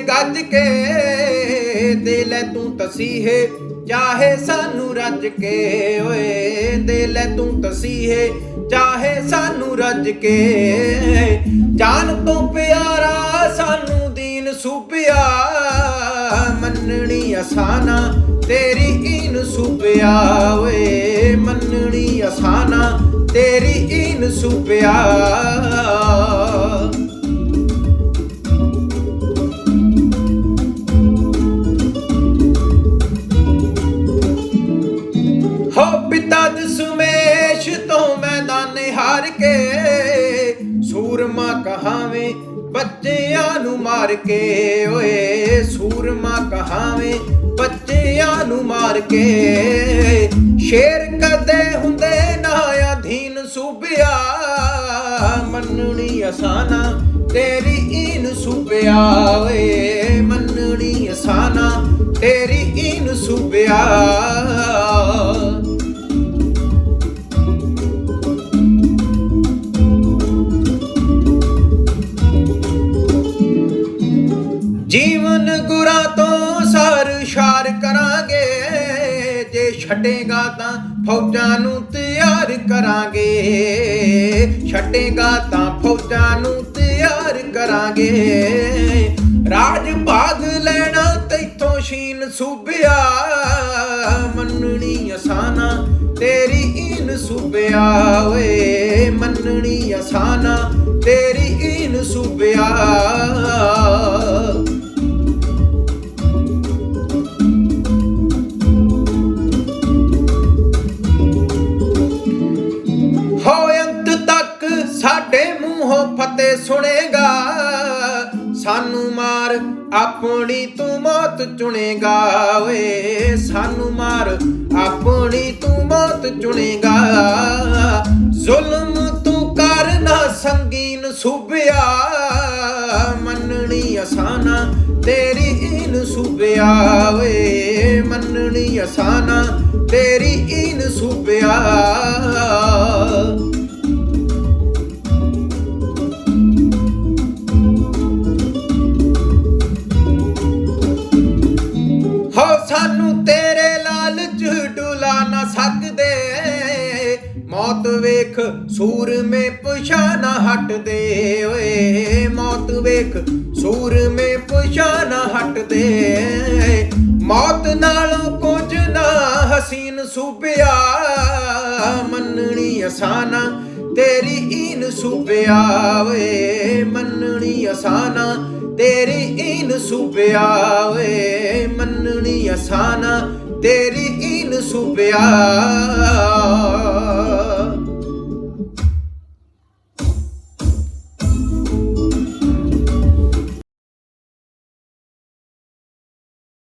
ਗੱਜ ਕੇ, ਦੇ ਲੈ ਤੂੰ ਤਸੀਹੇ, ਚਾਹੇ ਸਾਨੂੰ ਰੱਜ ਕੇ, ਓਏ, ਦੇ ਲੈ ਤੂੰ ਤਸੀਹੇ, ਚਾਹੇ ਸਾਨੂੰ ਰੱਜ ਕੇ। ਜਾਨ ਤੋਂ ਪਿਆਰਾ ਸਾਨੂੰ ਦੀਨ ਸੁਪਿਆ, ਮੰਨਣੀ ਆਸਾਨਾ, ਤੇਰੀ ਈਨ ਸੁਪਿਆ, ਓਏ, ਮੰਨਣੀ ਆਸਾਨਾ, ਤੇਰੀ ਈਨ ਸੁਪਿਆ। ਕੇ ਸੂਰਮਾ ਕਹਾਵੇਂ, ਬੱਚਿਆਂ ਨੂੰ ਮਾਰ ਕੇ ਓਏ ਸੂਰਮਾ ਕਹਾਵੇਂ, ਬੱਚਿਆਂ ਨੂੰ ਮਾਰ ਕੇ। ਸ਼ੇਰ ਕਦੇ ਹੁੰਦੇ ਨਾ ਅਧੀਨ ਸੂਬਿਆ, ਮੰਨਣੀ ਆਸਾਨਾ ਤੇਰੀ ਈਨ ਸੂਬਿਆ ਓਏ, ਮੰਨਣੀ ਆਸਾਨਾ ਤੇਰੀ ਈਨ ਸੂਬਿਆ। ਗੁਰਾਂ ਤੋਂ ਸਾਰ ਸ਼ਾਰ ਕਰਾਂਗੇ। ਜੇ ਛੱਡੇਗਾ ਤਾਂ ਫੌਜਾਂ ਨੂੰ ਤਿਆਰ ਕਰਾਂਗੇ। ਛੱਡੇਗਾ ਤਾਂ ਫੌਜਾਂ ਨੂੰ ਤਿਆਰ ਕਰਾਂਗੇ। ਰਾਜ ਭਾਗ ਲੈਣਾ ਤੈਥੋਂ ਸ਼ੀਨ ਸੂਬਿਆ। ਮੰਨਣੀ ਆਸਾਨਾ, ਤੇਰੀ ਈਨ ਸੂਬਿਆ ਓਏ। ਮੰਨਣੀ ਆਸਾਨਾ, ਤੇਰੀ ਈਨ ਸੂਬਿਆ। ਆਪਣੀ ਤੂੰ ਮੌਤ ਚੁਣੇਗਾ ਓਏ, ਸਾਨੂੰ ਮਾਰ। ਆਪਣੀ ਤੂੰ ਮੌਤ ਚੁਣੇਗਾ। ਜ਼ੁਲਮ ਤੂੰ ਕਰ ਨਾ, ਸੰਗੀਨ ਸੁਭਿਆ ਮੰਨਣੀ ਆਸਾਨਾ, ਤੇਰੀ ਈਨ ਸੁਭਿਆ ਓਏ। ਮੰਨਣੀ ਆਸਾਨਾ, ਤੇਰੀ ਈਨ ਸੁਭਿਆ ਸਾਨੂੰ ਤੇਰੇ ਲਾਲਚ ਡੁਲਾ ਨਾ ਸਕਦੇ। ਮੌਤ ਵੇਖ, ਸੂਰਮੇ ਪੁਛਾ ਨਾ ਹਟਦੇ ਓਏ। ਮੌਤ ਵੇਖ, ਸੂਰਮੇ ਪੁਛਾ ਨਾ ਹਟਦੇ। ਮੌਤ ਨਾਲੋਂ ਕੁਝ ਨਾ ਹਸੀਨ ਸੂਬਿਆ ਮੰਨਣੀ ਆਸਾਨਾ ਤੇਰੀ ਈਨ ਸੁਭਿਆ ਮੰਨਣੀ ਆਸਾਨਾ। ਤੇਰੀ ਈਨ ਸੁਭਿਆ ਮੰਨਣੀ ਆਸਾਨਾ। ਤੇਰੀ ਈਨ ਸੁਭਿਆ